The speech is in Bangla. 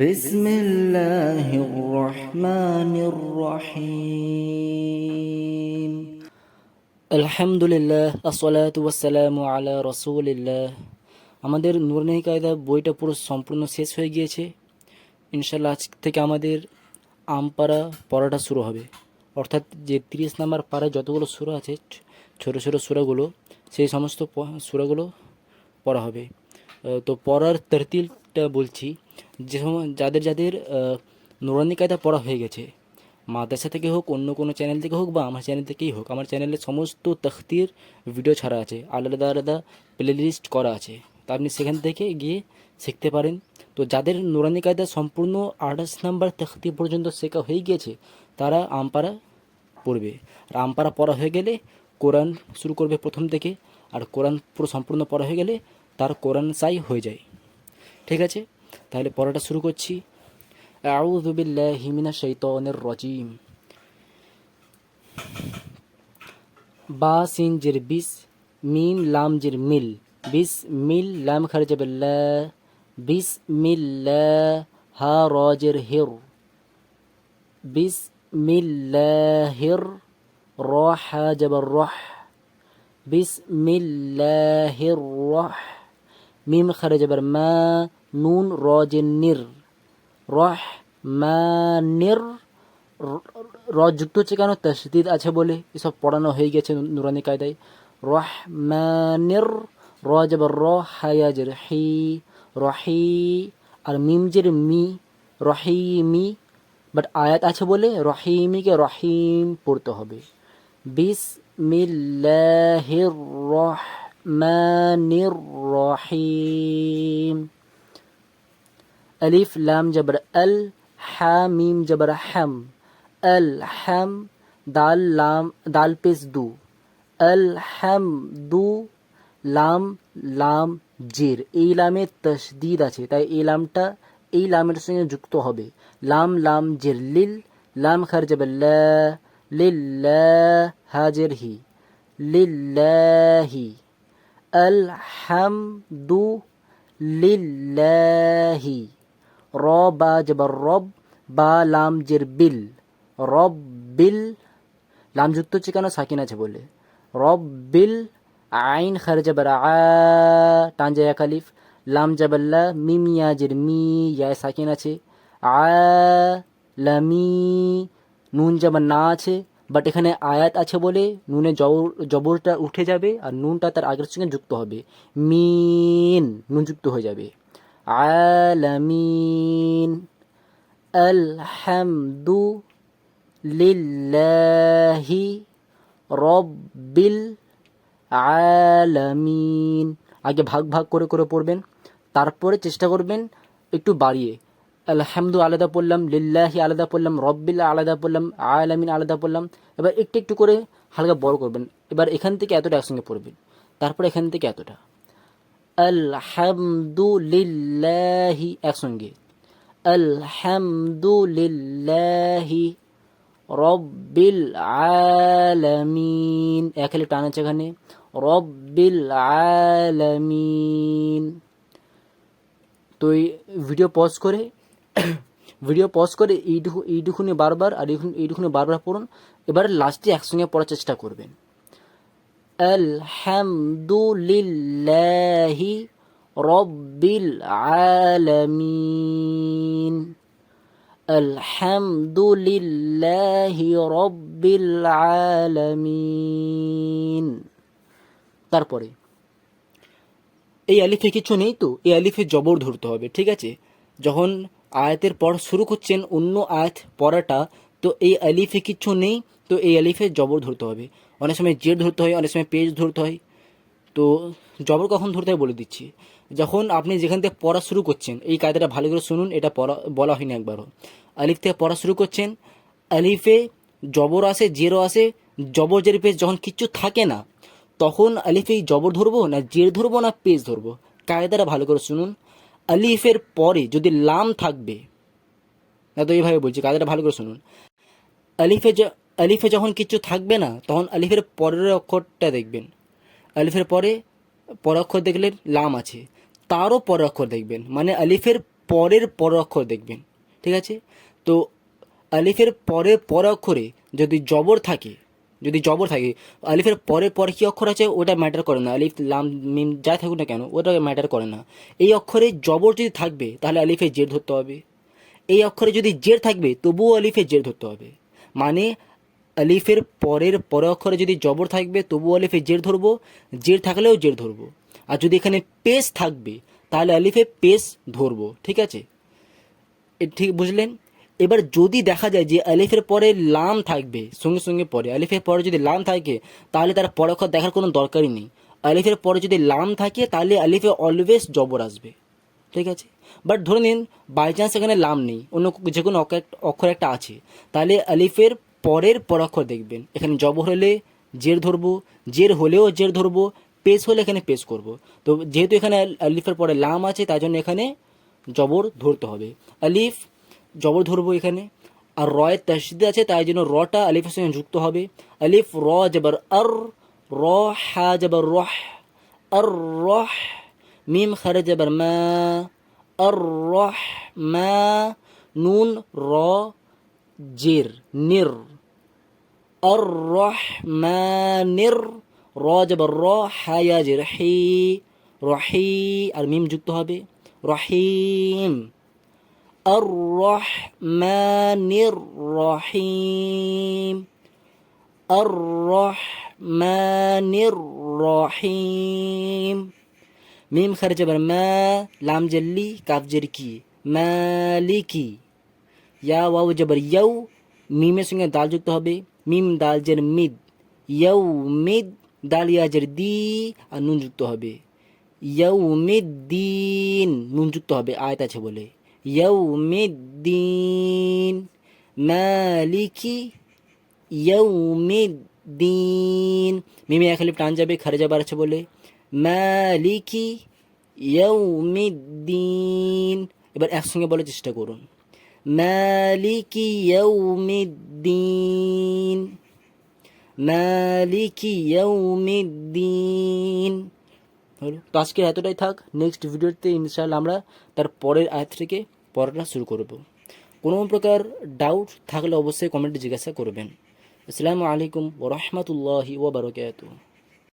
بسم الله الرحمن الرحيم আলহামদুলিল্লাহ আসসালাতু ওয়াসসালামু আলা রসুলিল্লাহ আমাদের নুরনেহি কায়দা বইটা পুরো সম্পূর্ণ শেষ হয়ে গিয়েছে ইনশাল্লাহ আজ থেকে আমাদের আমপাড়া পড়াটা শুরু হবে অর্থাৎ যে তিরিশ নাম্বার পাড়ায় যতগুলো সুরা আছে ছ- ছোটো ছোটো সুরাগুলো সেই সমস্ত প- সুরাগুলো পড়া হবে আহ, তো পড়ার তরতিলটা বলছি যে যাদের যাদের নুরানি কায়দা পড়া হয়ে গেছে, মাদ্রাসা থেকে হোক, অন্য কোনো চ্যানেল থেকে হোক বা আমার চ্যানেল থেকেই হোক, আমার চ্যানেলে সমস্ত তখতির ভিডিও ছাড়া আছে, আলাদা আলাদা প্লে লিস্ট করা আছে। তা আপনি সেখান থেকে গিয়ে শিখতে পারেন। তো যাদের নুরানি কায়দা সম্পূর্ণ আঠাশ নাম্বার তখতি পর্যন্ত শেখা হয়ে গিয়েছে, তারা আমপাড়া পড়বে। আর আমপাড়া পড়া হয়ে গেলে কোরআন শুরু করবে প্রথম থেকে, আর কোরআন পুরো সম্পূর্ণ পড়া হয়ে গেলে তার কোরআন সাই হয়ে যায়। ঠিক আছে? তাহলে পরোটা শুরু করছি। আউদুবিল্লাহ হিমিনা শৈতনের রজিম। বা সিন জির বিস লাম জির মিল। বিস মিল লাম খারজাবিল্লা বিস মিল্লা হা রজের হির। বিস মিল্লাহির রহ জবর রহ। বিস হির রহ, মিম খারজাবার মা নুন রজের নির। রহমানির র যুক্ত হচ্ছে কেন? তসদিদ আছে বলে। এসব পড়ানো হয়ে গেছে নুরানি কায়দায়। রহমানির র জবর র হায়াজের হি, রহি। আর মিমজের মি, রহিমি। বাট আয়াত আছে বলে রহিমিকে রহিম পড়তে হবে। বিসমিল্লাহির রহমানির রহিম। ألف لام جبر ال حا ميم جبر حم الحم دال لام دال পেস দু الحمد লাম লাম জির এই লামে তসদিদ আছে তাই এই লামটা এই লামের সঙ্গে যুক্ত হবে লাম লাম জির লিল লাম খার জবল্লা লিল্লাহ হাজির হি লিল্লাহি আলহামদু লিল্লাহি র, বা জবর রব, বা লাম জের বিল। রব বিল, লাম যুক্ত হচ্ছে কেন? সাকিন আছে বলে। রব বিল, আইন খার জবর আ, টান জায়া খালিফ লাম জাবাল্লা মিম জের মি ইয়া সাকিন আছে। আ লামি নুন জবর না আছে। বাট এখানে আয়াত আছে বলে নুনে জবর, জবরটা উঠে যাবে আর নুনটা তার আগের সঙ্গে যুক্ত হবে। মিন, নুন যুক্ত হয়ে যাবে। আলামিন। আলহামদু লিল্লাহি রব্বিল আলামিন। আগে ভাগ ভাগ করে করে পড়বেন, তারপরে চেষ্টা করবেন একটু বাড়িয়ে। আলহামদু আলাদা পড়লাম, লিল্লাহি আলাদা পড়লাম, রব্বিল আলাদা পড়লাম, আলামিন আলাদা পড়লাম। এবার একটু একটু করে হালকা বড় করবেন। এবার এখান থেকে এতটা একসঙ্গে পড়বেন, তারপর এখান থেকে এতটা। আলহামদুলিল্লাহি একসঙ্গে। আলহামদুলিল্লাহি রব্বিল আলামিন। একালে টান আছে এখানে। রব্বিল আলামিন। তো এই ভিডিও পজ করে ভিডিও পজ করে এইটুকু, এইটুকুনি বারবার আর এইটুকুনি বারবার পড়ুন। এবার লাস্টে একসঙ্গে পড়ার চেষ্টা করবেন। আলহামদুলিল্লাহি রব্বিল আলামিন। আলহামদুলিল্লাহি রব্বিল আলামিন। তারপরে, এই আলিফে কিছু নেই তো? এই আলিফে জবর ধরতে হবে, ঠিক আছে? যখন আয়াতের পর শুরু করছেন অন্য আয়াত পড়াটা, তো এই আলিফে কিছু নেই তো এই আলিফে জবর ধরতে হবে। অনেক সময় জেড ধরতে হয়, অনেক সময় পেজ ধরতে হয়। তো জবর কখন ধরতে হয় বলে দিচ্ছি। যখন আপনি যেখান থেকে পড়া শুরু করছেন, এই কায়দাটা ভালো করে শুনুন, এটা পড়া, বলা হয়নি একবারও। আলিফ থেকে পড়া শুরু করছেন, আলিফে জবর আসে জেরো আসে, জবর জের পেজ যখন কিচ্ছু থাকে না, তখন আলিফে জবর ধরবো না জের ধরবো না পেজ ধরবো? কায়দাটা ভালো করে শুনুন। আলিফের পরে যদি লাম থাকবে, না তো এইভাবে বলছি, কায়দাটা ভালো করে শুনুন। আলিফে আলিফে যখন কিছু থাকবে না, তখন আলিফের পরের অক্ষরটা দেখবেন। আলিফের পরে পর অক্ষর দেখলে লাম আছে। তারও পর অক্ষর দেখবেন। মানে আলিফের পরের পর অক্ষর দেখবেন। ঠিক আছে? তো আলিফের পরের পর অক্ষরে যদি জবর থাকে, যদি জবর থাকে, আলিফের পরে পরে কী অক্ষর আছে? ওটা ম্যাটার করে না। আলিফ, লাম, মিম যাই থাকুক না কেন, ওটা ম্যাটার করে না। এই অক্ষরে জবর যদি থাকবে, তাহলে আলিফে জের ধরতে হবে। এই অক্ষরে যদি জের থাকবে, তবুও আলিফে জের ধরতে হবে। মানে আলিফের পরের পরে অক্ষরে যদি জবর থাকবে তবুও আলিফে জের ধরবো, জের থাকলেও জের ধরবো। আর যদি এখানে পেস থাকবে, তাহলে আলিফে পেস ধরবো, ঠিক আছে? ঠিক বুঝলেন? এবার যদি দেখা যায় যে আলিফের পরে লাম থাকবে, সঙ্গে সঙ্গে পরে, আলিফের পরে যদি লাম থাকে, তাহলে তার পর অক্ষর দেখার কোনো দরকারই নেই। আলিফের পরে যদি লাম থাকে, তাহলে আলিফে অলওয়েজ জবর আসবে, ঠিক আছে? বাট ধরে নিন বাই চান্স এখানে লাম নেই, অন্য যে কোনো অক্ষর একটা আছে। তাহলে আলিফের পরের পর অক্ষর দেখবেন। এখানে জবর হলে জের ধরবো, জের হলেও জের ধরবো, পেশ হলে এখানে পেশ করব। তো যেহেতু এখানে আলিফের পরে লাম আছে, তাই জন্য এখানে জবর ধরতে হবে। আলিফ, জবর ধরবো এখানে। আর রয়ের তাসদিদ আছে, তাই জন্য রটা আলিফের সঙ্গে যুক্ত হবে। আলিফ, র, জবর, আর, র, হা, জবর, রহ, আর, রহ, মিম, খারে, জবর, মা, আর, রহ, মা, নুন, র জের নির الرحمن রাজব র হায়াজের হি রহি আর মিম যুক্ত হবে রহিম الرحمن الرحيم الرحمن الرحيم মিম খারে জবর মা লাম জল্লি কাফ জের কি মালিকি ইয়া ওয়াও জবর ইয়াউ মিমের সঙ্গে দাল যুক্ত হবে মিম দাল জের মিদ ইয়াউ মিদ দাল ইয়াজের দি আর নুন যুক্ত হবে ইয়াউ মিদ দিন নুন যুক্ত হবে আয়ত আছে বলে ইয়াউ মিদ দিন মালিকি ইয়াউ মিদ দিন মিমে লিপ টান যাবে খারে যাবার আছে বলে মালিকি ইয়াউ মিদ দিন এবার একসঙ্গে বলার চেষ্টা করুন মালিকি ইয়াউমিদ্দিন মালিকি ইয়াউমিদ্দিন। হলো, তো আজকে এতটাই থাক। নেক্সট ভিডিওতে ইনশাআল্লাহ আমরা তার পরের আয়াত থেকে পড়াটা শুরু করব। কোনো প্রকার ডাউট থাকলে অবশ্যই কমেন্টে জিজ্ঞাসা করবেন। আসসালামু আলাইকুম ওরহমতুল্লাহি ওবরকাত